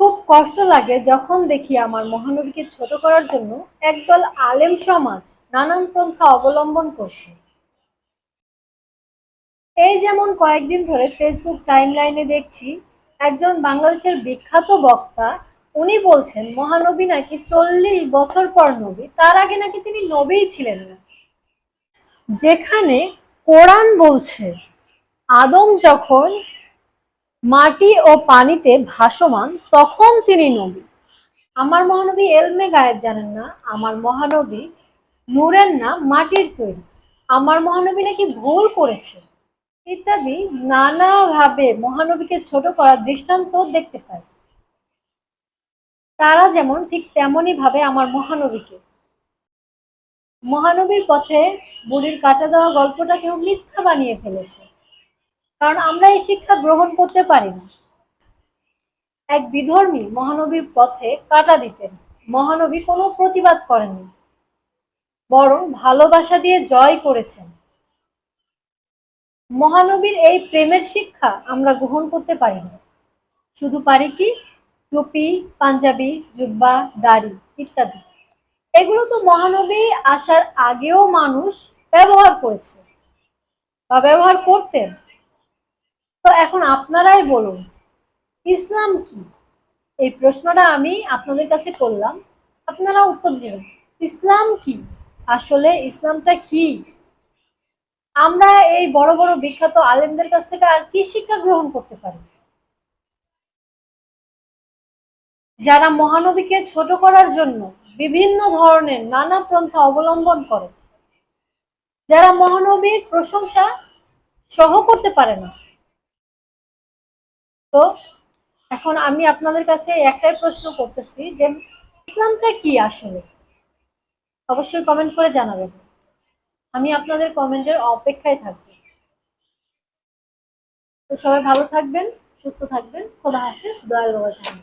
খুব কষ্ট লাগে যখন দেখি আমার মহানবীকে ছোট করার জন্য একদল আলেম সমাজ নানান পন্থা অবলম্বন করছে। এই যেমন কয়েকদিন ধরে ফেসবুক টাইমলাইনে দেখছি, একজন বাংলাদেশের বিখ্যাত বক্তা, উনি বলছেন, মহানবী নাকি চল্লিশ বছর পর নবী, তার আগে নাকি তিনি নবীই ছিলেন না। যেখানে কোরআন বলছে, আদম যখন মাটি ও পানিতে ভাসমান, তখন তিনি নবী। আমার মহানবী এলমে গায়েব জানেন না, আমার মহানবী নূরের না, মাটির তৈরি। আমার মহানবী নাকি ভুল করেছে? ইত্যাদি নানাভাবে মহানবীকে ছোট করার দৃষ্টান্ত দেখতে পাই। তারা যেমন ঠিক তেমনই ভাবে আমার মহানবীকে। মহানবীর পথে বুড়ির কাটা দেওয়া গল্পটা কেউ মিথ্যা বানিয়ে ফেলেছে। কারণ আমরা এই শিক্ষা গ্রহণ করতে পারি না এক বিধর্মী মহানবীর পথে কাটা দিতেন। মহানবী কোনো প্রতিবাদ করেননি। বরং ভালোবাসা দিয়ে জয় করেছেন। মহানবীর এই প্রেমের শিক্ষা আমরা গ্রহণ করতে পারি না শুধু পারি কি? টুপি, পাঞ্জাবি, জুব্বা, দাড়ি ইত্যাদি। এগুলো তো মহানবী আসার আগেও মানুষ ব্যবহার করেছে বা ব্যবহার করতেন। তো এখন আপনারাই বলুন, ইসলাম কি? এই প্রশ্নটা আমি আপনাদের কাছে করলাম। আপনারা উত্তর দিবেন, ইসলাম কি? আসলে ইসলামটা কি? আমরা এই বড় বড় বিখ্যাত আলেমদের কাছ থেকে আর কি শিক্ষা গ্রহণ করতে পারি? যারা মহানবীকে ছোট করার জন্য বিভিন্ন ধরনের নানা পন্থা অবলম্বন করে, যারা মহানবীর প্রশংসা সহ করতে পারে না তো এখন আমি আপনাদের কাছে একটাই প্রশ্ন করতেছি যে ইসলামটা কি আসলে? অবশ্যই কমেন্ট করে জানাবেন। আমি আপনাদের কমেন্টের অপেক্ষায় থাকব। তো সবাই ভালো থাকবেন, সুস্থ থাকবেন। খোদা হাফেজ দয়াল বাবা জাহান